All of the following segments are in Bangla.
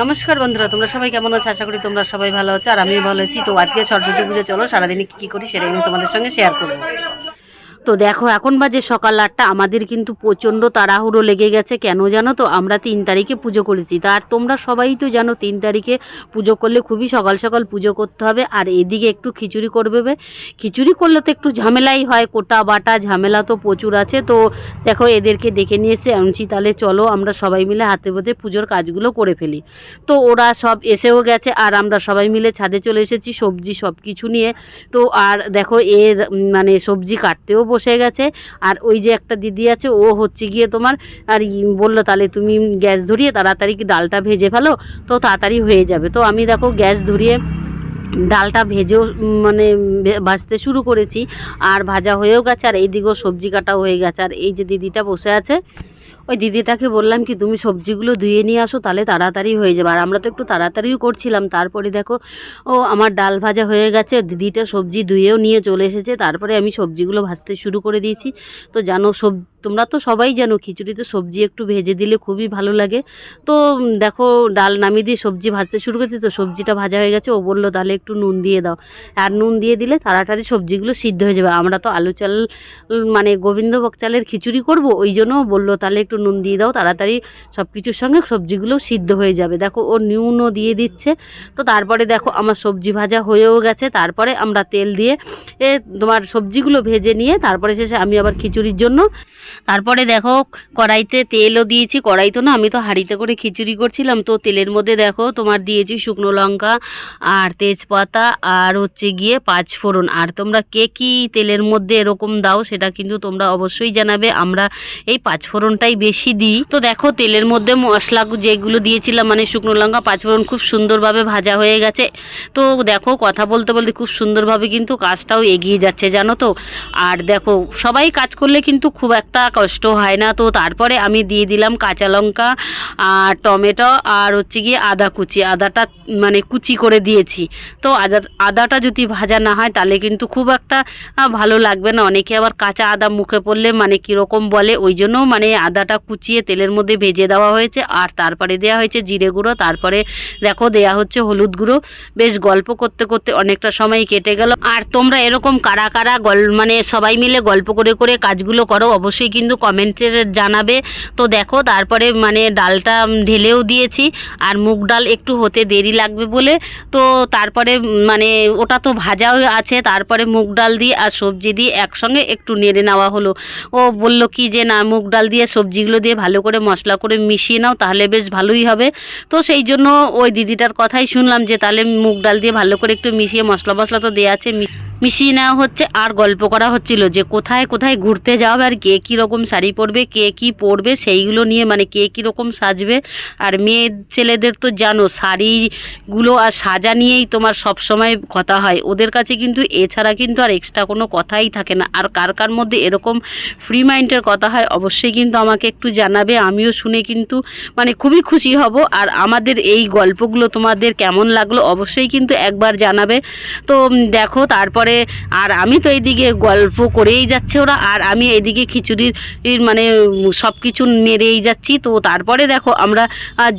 নমস্কার বন্ধুরা, তোমরা সবাই কেমন আছো? আশা করি তোমরা সবাই ভালো আছো, আর আমি ভালো আছি। তো আজকে সরস্বতী পুজো, চলো সারাদিনে কী কী করি সেটাই আমি তোমাদের সঙ্গে শেয়ার করব। তো দেখো, এখন বাজে সকাল আটটা। আমাদের কিন্তু প্রচণ্ড তাড়াহুড়ো লেগে গেছে। কেন জানো তো? আমরা তিন তারিখে পুজো করেছি। তার তোমরা সবাই তো জানো, তিন তারিখে পুজো করলে খুবই সকাল সকাল পুজো করতে হবে। আর এদিকে একটু খিচুড়ি করবে। খিচুড়ি করলে তো একটু ঝামেলাই হয়, কোটা বাটা, ঝামেলা তো প্রচুর আছে। তো দেখো, এদেরকে ডেকে নিয়ে এসে আনছি। তাহলে চলো, আমরা সবাই মিলে হাতে পথে পুজোর কাজগুলো করে ফেলি। তো ওরা সব এসেও গেছে, আর আমরা সবাই মিলে ছাদে চলে এসেছি সবজি সব কিছু নিয়ে। তো আর দেখো, এর মানে সবজি কাটতেও বসে গেছে। আর ওই যে একটা দিদি আছে, ও হচ্ছে গিয়ে তোমার, আর বলল, তাহলে তুমি গ্যাস ধরিয়ে তাড়াতাড়ি ডালটা ভেজে ফেলো? তো তাড়াতাড়ি হয়ে যাবে। তো আমি দেখো গ্যাস ধরিয়ে ডালটা ভেজেও মানে ভাজতে শুরু করেছি। আর ভাজা হয়েও গেছে, আর এইদিকেও সবজি কাটাও হয়ে গেছে। আর এই যে দিদিটা বসে আছে ওই দিদিটাকে বললাম কি, তুমি সবজিগুলো ধুয়ে নিয়ে আসো, তাহলে তাড়াতাড়ি হয়ে যাবে। আর আমরা তো একটু তাড়াতাড়িও করছিলাম। তারপরে দেখো, ও আমার ডাল ভাজা হয়ে গেছে, দিদিটা সবজি ধুয়েও নিয়ে চলে এসেছে। তারপরে আমি সবজিগুলো ভাজতে শুরু করে দিয়েছি। তো জানো, সব তোমরা তো সবাই জানো, খিচুড়িতে সবজি একটু ভেজে দিলে খুবই ভালো লাগে। তো দেখো, ডাল নামিয়ে দিয়ে সবজি ভাজতে শুরু করতে তো সবজিটা ভাজা হয়ে গেছে। ও বলল, তাহলে একটু নুন দিয়ে দাও। আর নুন দিয়ে দিলে তাড়াতাড়ি সবজিগুলো সিদ্ধ হয়ে যাবে। আমরা তো আলু চাল মানে গোবিন্দভোগ চালের খিচুড়ি করব, ওই জন্য বলল, তাহলে একটু নুন দিয়ে দাও, তাড়াতাড়ি সব কিছুর সঙ্গে সবজিগুলোও সিদ্ধ হয়ে যাবে। দেখো, ও নুনও দিয়ে দিচ্ছে। তো তারপরে দেখো, আমার সবজি ভাজা হয়েও গেছে। তারপরে আমরা তেল দিয়ে, এ, তোমার সবজিগুলো ভেজে নিয়ে, তারপরে শেষে আমি আবার খিচুড়ির জন্য তারপরে দেখো, কড়াইতে তেলও দিয়েছি। কড়াই তো না, আমি তো হাঁড়িতে করে খিচুড়ি করছিলাম। তো তেলের মধ্যে দেখো, তোমার দিয়েছি শুকনো লঙ্কা আর তেজপাতা আর হচ্ছে গিয়ে পাঁচ ফোড়ন। আর তোমরা কে কী তেলের মধ্যে এরকম দাও, সেটা কিন্তু তোমরা অবশ্যই জানাবে। আমরা এই পাঁচ ফোড়নটাই বেশি দিই। তো দেখো, তেলের মধ্যে মশলা যেগুলো দিয়েছিলাম মানে শুকনো লঙ্কা, পাঁচ ফোড়ন খুব সুন্দরভাবে ভাজা হয়ে গেছে। তো দেখো, কথা বলতে বলতে খুব সুন্দরভাবে কিন্তু কাজটাও এগিয়ে যাচ্ছে, জানো তো? আর দেখো, সবাই কাজ করলে কিন্তু খুব একটা কষ্ট হয় না। তো তারপরে আমি দিয়ে দিলাম কাঁচা লঙ্কা, আর টমেটো, আর হচ্ছে গিয়ে আদা কুচি। আদাটা মানে কুচি করে দিয়েছি। তো আদা, আদাটা যদি ভাজা না হয় তাহলে কিন্তু খুব একটা ভালো লাগবে না। অনেকে আবার কাঁচা আদা মুখে পড়লে মানে কীরকম বলে, ওই জন্য মানে আদাটা কুচিয়ে তেলের মধ্যে ভেজে দেওয়া হয়েছে। আর তারপরে দেওয়া হয়েছে জিরে গুঁড়ো। তারপরে দেখো দেয়া হচ্ছে হলুদ গুঁড়ো। বেশ গল্প করতে করতে অনেকটা সময় কেটে গেল। আর তোমরা এরকম কারা কারা গল মানে সবাই মিলে গল্প করে করে কাজগুলো করো, অবশ্যই কিন্তু কমেন্টে জানাবে। তো দেখো, তারপরে মানে ডালটা ঢেলেও দিয়েছি, আর মুগ ডাল একটু হতে দেরি লাগবে বলে। তো তারপরে মানে ওটা তো ভাজাও আছে, তারপরে মুগ ডাল দিয়ে আর সবজি দিয়ে একসঙ্গে একটু নেড়ে নেওয়া হলো। ও বলল কি যে, না, মুগ ডাল দিয়ে সবজিগুলো দিয়ে ভালো করে মশলা করে মিশিয়ে নাও, তাহলে বেশ ভালোই হবে। তো সেই জন্য ওই দিদিটার কথাই শুনলাম যে, তাহলে মুগ ডাল দিয়ে ভালো করে একটু মিশিয়ে মশলা মশলা তো দেওয়া আছে মিশিয়ে নেওয়া হচ্ছে, আর গল্প করা হচ্ছিল যে কোথায় কোথায় ঘুরতে যাবে আর কে কী রকম শাড়ি পরবে, কে কী পরবে, সেইগুলো নিয়ে মানে কে কী রকম সাজবে। আর মেয়ে ছেলেদের তো জানো, শাড়িগুলো আর সাজা নিয়েই তোমার সব সময় কথা হয়। ওদের কাছে কিন্তু এছাড়া কিন্তু আর এক্সট্রা কোনো কথাই থাকে না। আর কার কার মধ্যে এরকম ফ্রি মাইন্ডের কথা হয়, অবশ্যই কিন্তু আমাকে একটু জানাবে। আমিও শুনে কিন্তু মানে খুবই খুশি হব। আর আমাদের এই গল্পগুলো তোমাদের কেমন লাগল, অবশ্যই কিন্তু একবার জানাবে। তো দেখো, তারপরে আর আমি তো এইদিকে গল্প করেই যাচ্ছে ওরা, আর আমি এইদিকে খিচুড়ির মানে সব কিছু নেড়েই যাচ্ছি। তো তারপরে দেখো আমরা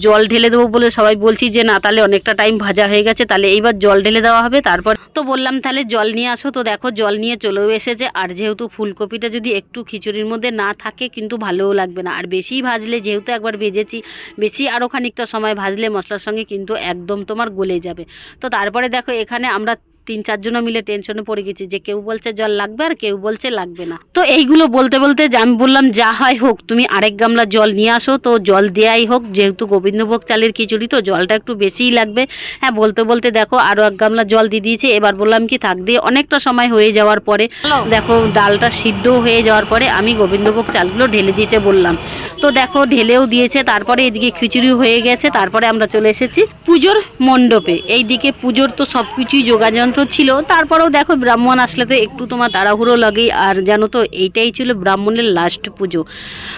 জল ঢেলে দেবো বলে সবাই বলছি যে, না, তাহলে অনেকটা টাইম ভাজা হয়ে গেছে, তাহলে এইবার জল ঢেলে দেওয়া হবে। তারপর তো বললাম, তাহলে জল নিয়ে আসো। তো দেখো জল নিয়ে চলেও এসেছে, আর যেহেতু ফুলকপিটা যদি একটু খিচুড়ির মধ্যে না থাকে, কিন্তু ভালোও লাগবে না। আর বেশি ভাজলে, যেহেতু একবার ভেজেছি, বেশি আরও খানিকটা সময় ভাজলে মশলার সঙ্গে কিন্তু একদম তোমার গলে যাবে। তো তারপরে দেখো এখানে আমরা তিন চারজনও মিলে টেনশনে পড়ে গেছি যে কেউ বলছে জল লাগবে আর কেউ বলছে লাগবে না। তো এইগুলো বলতে বলতে আমি বললাম যা হয় হোক তুমি আরেক গামলা জল নিয়ে আসো তো জল দেয়াই হোক যেহেতু গোবিন্দভোগ চালের খিচুড়ি তো জলটা একটু বেশিই লাগবে। হ্যাঁ বলতে বলতে দেখো আরও এক গামলা জল দিয়ে দিয়েছে এবার বললাম কি থাক দিয়ে অনেকটা সময় হয়ে যাওয়ার পরে দেখো ডালটা সিদ্ধ হয়ে যাওয়ার পরে আমি গোবিন্দভোগ চালগুলো ঢেলে দিতে বললাম। তো দেখো ঢেলেও দিয়েছে তারপরে এদিকে খিচুড়ি হয়ে গেছে তারপরে আমরা চলে এসেছি পুজোর মণ্ডপে। এইদিকে পুজোর তো সব কিছুই যোগাযন্ত্র ছোট ছিল, তারপরেও দেখো ব্রাহ্মণ আসলে তো একটু তোমার তাড়াহুড়ো লাগেই। আর জানো তো, এইটাই ছিল ব্রাহ্মণের লাস্ট পুজো।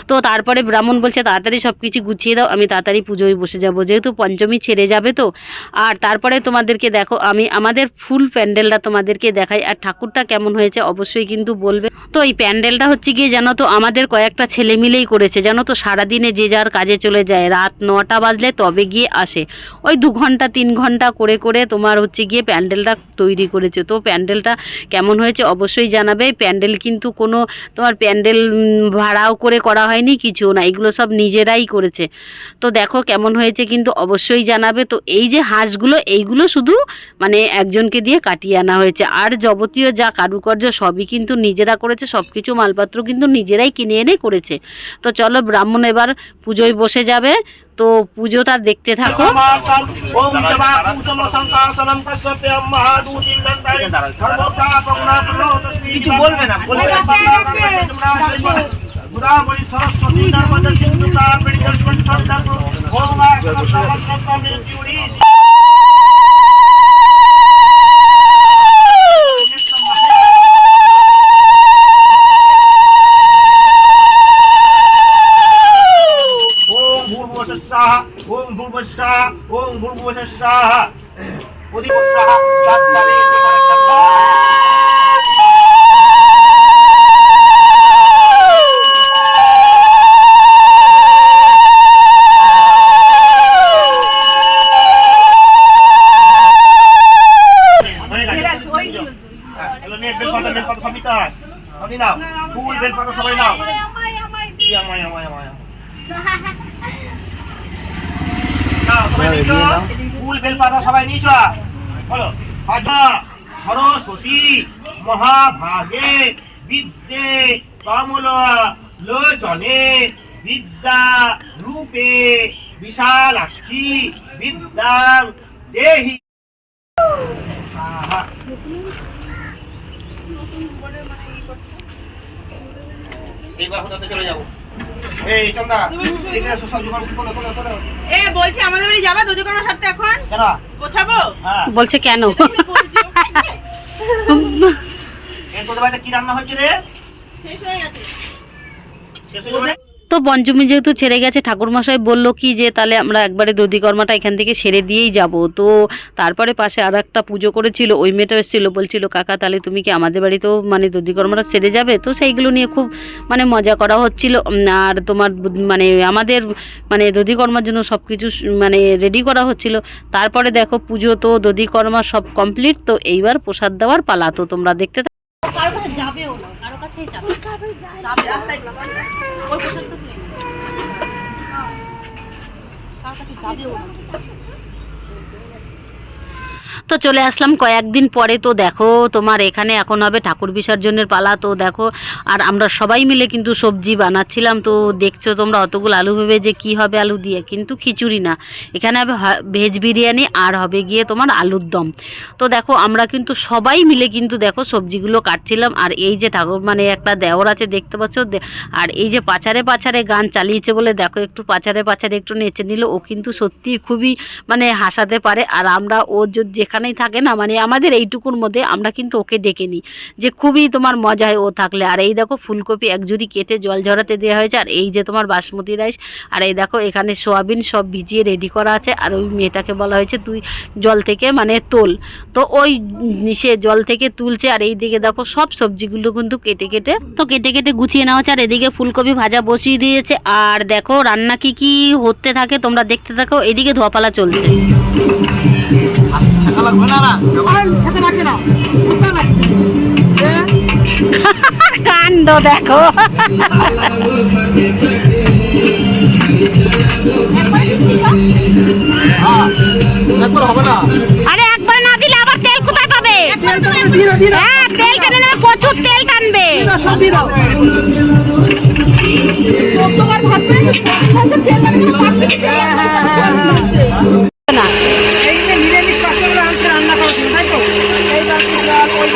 তো তারপরে ব্রাহ্মণ বলছে, তাড়াতাড়ি সব কিছু গুছিয়ে দাও, আমি তাড়াতাড়ি পুজোয় বসে যাব। যেহেতু পঞ্চমী ছেড়ে যাবে তো, আর তারপরে তোমাদেরকে দেখো, আমি, আমাদের ফুল প্যান্ডেলটা তোমাদেরকে দেখাই। আর ঠাকুরটা কেমন হয়েছে অবশ্যই কিন্তু বলবে। তো এই প্যান্ডেলটা হচ্ছে গিয়ে জানো তো, আমাদের কয়েকটা ছেলে মিলেই করেছে। জানো তো, সারাদিনে যে যার কাজে চলে যায়, রাত নটা বাজলে তবে গিয়ে আসে। ওই দু ঘণ্টা, তিন ঘণ্টা করে করে তোমার হচ্ছে গিয়ে প্যান্ডেলটা তৈরি করেছে। তো প্যান্ডেলটা কেমন হয়েছে অবশ্যই জানাবে। প্যান্ডেল কিন্তু কোনো তোমার প্যান্ডেল ভাড়াও করে করা হয়নি, কিছু না, এগুলো সব নিজেরাই করেছে। তো দেখো কেমন হয়েছে কিন্তু অবশ্যই জানাবে। তো এই যে হাঁসগুলো, এইগুলো শুধু মানে একজনকে দিয়ে কাটিয়ে আনা হয়েছে। আর যাবতীয় যা কারুকার্য সবই কিন্তু নিজেরা করেছে সব কিছু মালপত্র কিন্তু নিজেরাই কিনে এনে করেছে। তো চলো ব্রাহ্মণ এবার পুজোয় বসে যাবে। তো পুজোটা দেখতে থাকো কিছু বলবে না সরস্বতী নর্মদা সন্তান ওম ওম ভূর্ভুবস্বাহা উদিবস্বাহা ফুল বেলপাতা সবাই নিচো বলো আজা সরস্বতী মহাভাগে বিদ্যে কমল লোচনে বিদ্যা রূপে বিশালাক্ষী বিদ্যাং দেহি। এইবার হতে চলে যাব। এই চন্দা এখানে সব জোগাড় করো করো করো এ বলছি আমাদের বাড়ি যাবা? দুদি কোনো সারতে এখন? কেন? গোছাবো? হ্যাঁ। বলছে কেন? তোদের বাড়িতে কি রান্না হয়েছে রে? শেষ হয়ে গেছে। শেষ হয়ে পঞ্চমী যেহেতু ছেড়ে গেছে, ঠাকুরমশাই বলল কি যে তাহলে আমরা একবারে দধিকর্মাটা এখান থেকে সেরে দিয়েই যাব। তো তারপরে পাশে আর একটা পুজো করেছিল, ওই মেয়েটা এসেছিল, বলছিল, কাকা, তাহলে তুমি কি আমাদের বাড়িতেও মানে দধিকর্মাটা সেরে যাবে? তো সেইগুলো নিয়ে খুব মানে মজা করা হচ্ছিল। আর তোমার মানে আমাদের মানে দধিকর্মার জন্য সব কিছু মানে রেডি করা হচ্ছিল। তারপরে দেখো পুজো তো দধিকর্মা সব কমপ্লিট তো এইবার প্রসাদ দেওয়ার পালা। তো তোমরা দেখতে যাবেও না কারও কাছেই যাবে যাবে রাস্তায় ওই পর্যন্ত তুই কারও কাছে যাবেও না। তো চলে আসলাম কয়েকদিন পরে। তো দেখো, তোমার এখানে এখন হবে ঠাকুর বিসর্জনের পালা। তো দেখো, আর আমরা সবাই মিলে কিন্তু সবজি বানাচ্ছিলাম। তো দেখছ তোমরা অতগুলো আলু ভেবে যে কি হবে আলু দিয়ে, কিন্তু খিচুড়ি না। এখানে হবে ভেজ বিরিয়ানি আর হবে গিয়ে তোমার আলুর দম। তো দেখো, আমরা কিন্তু সবাই মিলে কিন্তু দেখো সবজিগুলো কাটছিলাম। আর এই যে ঠাকুর মানে একটা দেওর আছে, দেখতে পাচ্ছ? আর এই যে পাচারে পাচারে গান চালিয়েছে বলে দেখো, একটু পাচারে পাচারে একটু নেচে নিল। ও কিন্তু সত্যি খুবই মানে হাসাতে পারে। আর আমরা ও যদি যেখানেই থাকে না মানে আমাদের এইটুকুর মধ্যে আমরা কিন্তু ওকে ডেকে নিই। যে খুবই তোমার মজা হয় ও থাকলে। আর এই দেখো ফুলকপি এক জুড়ি কেটে জল ঝরাতে দেওয়া হয়েছে। আর এই যে তোমার বাসমতি রাইস, আর এই দেখো এখানে সোয়াবিন সব ভিজিয়ে রেডি করা আছে। আর ওই মেয়েটাকে বলা হয়েছে তুই জল থেকে মানে তোল। তো ওই সে জল থেকে তুলছে। আর এই দিকে দেখো সব সবজিগুলো কিন্তু কেটে কেটে, তো কেটে কেটে গুছিয়ে নেওয়া হচ্ছে। আর এদিকে ফুলকপি ভাজা বসিয়ে দিয়েছে। আর দেখো রান্না কি কি হতে থাকে, তোমরা দেখতে থাকো। এদিকে ধোয়াপালা চলছে। কাণ্ড দেখো। আরে একবার না দিলে আবার তেল কোথায় পাবে? হ্যাঁ তেল টেনে নেবে প্রচুর তেল টানবে। না।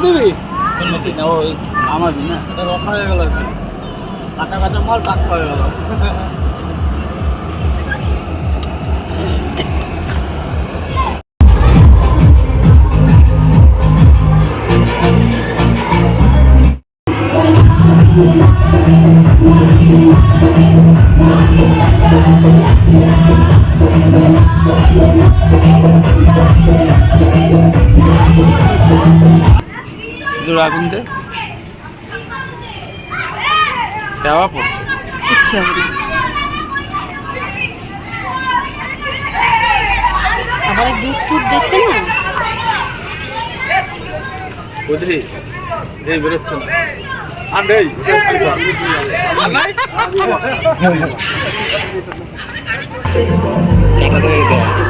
এরপর আবার আলু দিবি আমার না এটা রস হয়ে গেল কাঁচা কাঁচা মাল টাক হয়ে গেল। আগুন দে। দেওয়া পড়ছে। ইচ্ছে হবে না। আবার দুধ ফুট দিচ্ছে না? বুঝলি এই বেরোচ্ছে না। আর নেই। চাটা দেওয়া।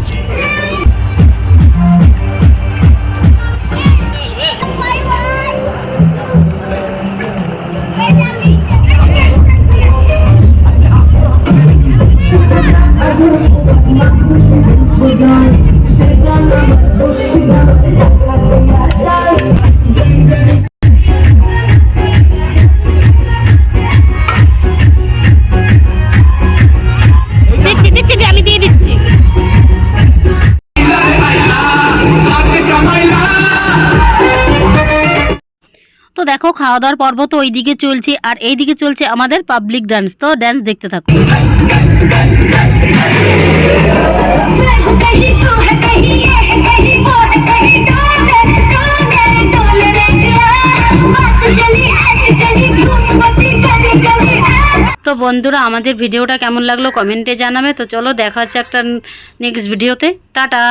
খাওয়া দাওয়ার পর্ব তো ওইদিকে চলছে, আর এইদিকে চলছে আমাদের পাবলিক ডান্স তো ডান্স দেখতে থাকো। তো বন্ধুরা, আমাদের ভিডিওটা কেমন লাগল কমেন্টে জানাবে। তো চলো দেখা হচ্ছে একটা নেক্সট ভিডিওতে টাটা।